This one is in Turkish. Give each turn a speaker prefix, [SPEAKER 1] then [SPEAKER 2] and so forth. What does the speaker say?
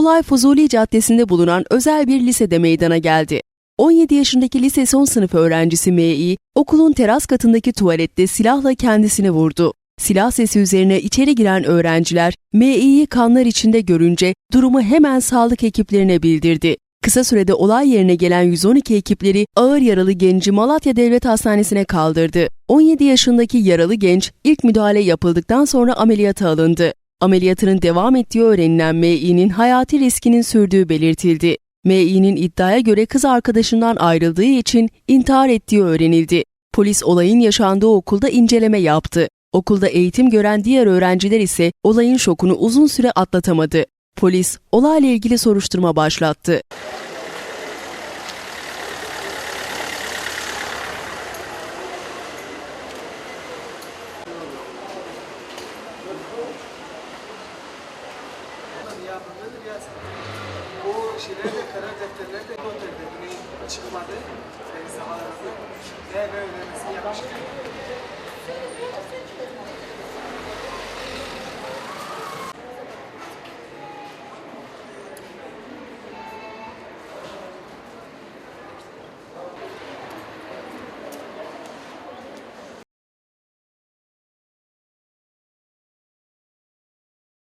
[SPEAKER 1] olay Fuzuli Caddesi'nde bulunan özel bir lisede meydana geldi. 17 yaşındaki lise son sınıf öğrencisi M.İ. okulun teras katındaki tuvalette silahla kendisini vurdu. Silah sesi üzerine içeri giren öğrenciler M.İ'yi kanlar içinde görünce durumu hemen sağlık ekiplerine bildirdi. Kısa sürede olay yerine gelen 112 ekipleri ağır yaralı genci Malatya Devlet Hastanesi'ne kaldırdı. 17 yaşındaki yaralı genç ilk müdahale yapıldıktan sonra ameliyata alındı. Ameliyatının devam ettiği öğrenilen M.İ'nin hayati riskinin sürdüğü belirtildi. M.İ'nin iddiaya göre kız arkadaşından ayrıldığı için intihar ettiği öğrenildi. Polis olayın yaşandığı okulda inceleme yaptı. Okulda eğitim gören diğer öğrenciler ise olayın şokunu uzun süre atlatamadı. Polis olayla ilgili soruşturma başlattı.
[SPEAKER 2] Bu şeylerde karar defterlerde not edildi. Bunu çıkmadı. Revize alındı. Ve ve ödemesini yapmıştı.